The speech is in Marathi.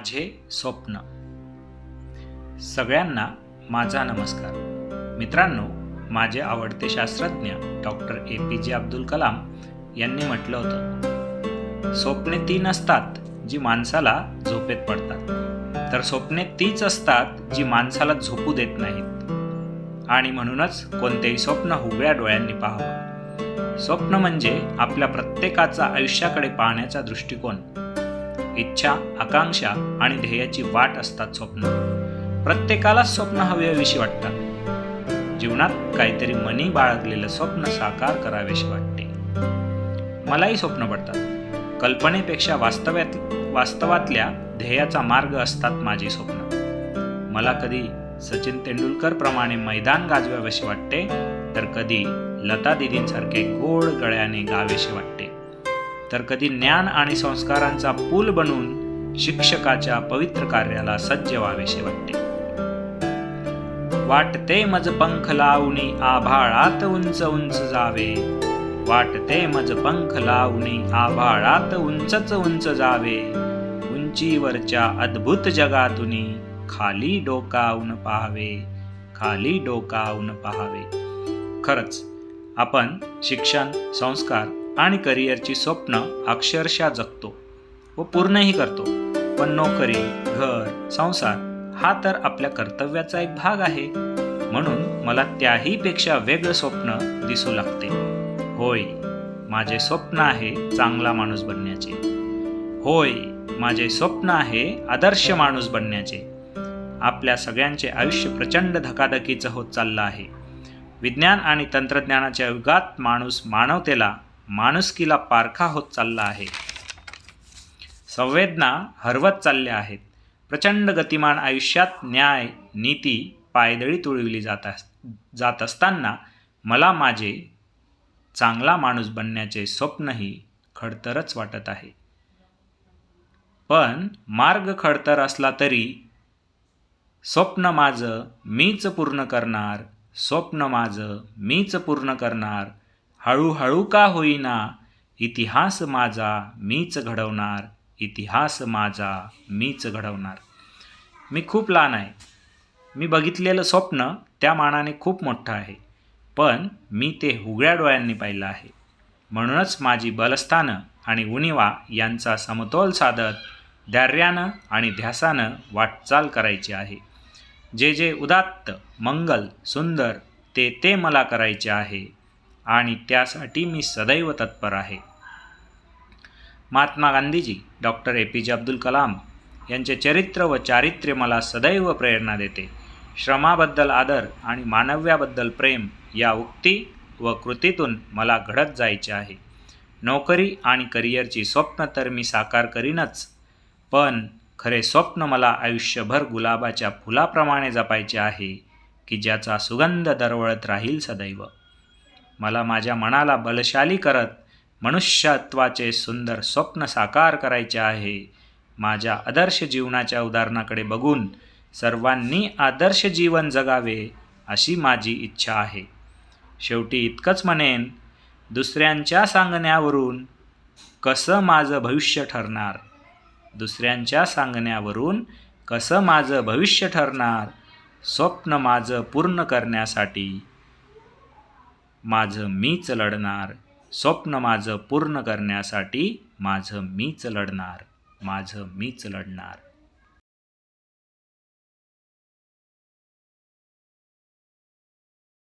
माझे स्वप्न. सगळ्यांना माझा नमस्कार. मित्रांनो माझे आवडते शास्त्रज्ञ doctor A P J Abdul Kalam यांनी म्हटलं होतं स्वप्ने ती नसतात जी माणसाला झोपेत पडतात. तर स्वप्ने तीच असतात जी माणसाला झोपू देत नाहीत. आणि म्हणूनच कोणतेही स्वप्न उघड्या डोळ्यांनी पाहावं. स्वप्न म्हणजे आपल्या प्रत्येकाचा आयुष्याकडे पाहण्याचा दृष्टिकोन इच्छा आकांक्षा आणि ध्येयाची वाट असतात स्वप्न. प्रत्येकाला स्वप्न हव्याविषयी वाटतात. जीवनात काहीतरी मनी बाळगलेलं स्वप्न साकार करावेशी वाटते. मलाही स्वप्न पडतात. कल्पनेपेक्षा वास्तव्यात वास्तवातल्या ध्येयाचा मार्ग असतात माझी स्वप्न. मला कधी सचिन तेंडुलकर प्रमाणे मैदान गाजवावेसे वाटते तर कधी लता दिदींसारखे गोड गळ्याने गावेसे वाटते. तर कधी ज्ञान आणि संस्कारांचा पूल बनून शिक्षकाच्या पवित्र कार्याला सज्ज व्हावेसे वाटते. वाटते मज पंख लावणी आभाळात उंच उंच जावे. वाटते मज पंख लावणी आभाळात उंचच उंच जावे. उंचीवरच्या अद्भुत जगातुनी खाली डोकावून पाहावे. खाली डोकावून पाहावे. खरंच आपण शिक्षण संस्कार आणि करिअरची स्वप्न अक्षरशः जगतो व पूर्णही करतो. पण नोकरी घर संसार हा तर आपल्या कर्तव्याचा एक भाग आहे. म्हणून मला त्याहीपेक्षा वेगळं स्वप्न दिसू लागते. होय माझे स्वप्न आहे चांगला माणूस बनण्याचे. होय माझे स्वप्न आहे आदर्श माणूस बनण्याचे. आपल्या सगळ्यांचे आयुष्य प्रचंड धकाधकीचं होत चाललं आहे. विज्ञान आणि तंत्रज्ञानाच्या युगात माणूस मानवतेला माणुसकीला पारखा होत चालला आहे. संवेदना हरवत चालल्या आहेत. प्रचंड गतिमान आयुष्यात न्याय नीती पायदळी तुळविली जात जात असताना मला माझे चांगला माणूस बनण्याचे स्वप्नही खडतरच वाटत आहे. पण मार्ग खडतर असला तरी स्वप्न माझं मीच पूर्ण करणार स्वप्न माझं मीच पूर्ण करणार हळूहळू का होईना? इतिहास माझा मीच घडवणार इतिहास माझा मीच घडवणार. मी खूप लहान आहे. मी बघितलेलं स्वप्न त्या मानाने खूप मोठं आहे. पण मी ते हुगड्या डोळ्यांनी पाहिलं आहे. म्हणूनच माझी बलस्थानं आणि उणिवा यांचा समतोल साधत धैर्यानं आणि ध्यासानं वाटचाल करायची आहे. जे जे उदात्त मंगल सुंदर ते ते मला करायचे आहे. आणि त्यासाठी मी सदैव तत्पर आहे. Mahatma Gandhiji doctor A P J Abdul Kalam यांचे चरित्र व चारित्र्य मला सदैव प्रेरणा देते. श्रमाबद्दल आदर आणि मानव्याबद्दल प्रेम या उक्ती व कृतीतून मला घडत जायचे आहे. नोकरी आणि करिअरची स्वप्न तर मी साकार करीनच पण खरे स्वप्न मला आयुष्यभर गुलाबाच्या फुलाप्रमाणे जपायचे आहे की ज्याचा सुगंध दरवळत राहील सदैव. मला माझ्या मनाला बलशाली करत मनुष्यत्वाचे सुंदर स्वप्न साकार करायचे आहे. माझ्या आदर्श जीवनाच्या उदाहरणाकडे बघून सर्वांनी आदर्श जीवन जगावे अशी माझी इच्छा आहे. शेवटी इतकंच म्हणेन दुसऱ्यांच्या सांगण्यावरून कसं माझं भविष्य ठरणार? दुसऱ्यांच्या सांगण्यावरून कसं माझं भविष्य ठरणार? स्वप्न माझं पूर्ण करण्यासाठी माझं मीच लढणार स्वप्न माझं पूर्ण करण्यासाठी माझं मीच लढणार माझं मीच लढणार.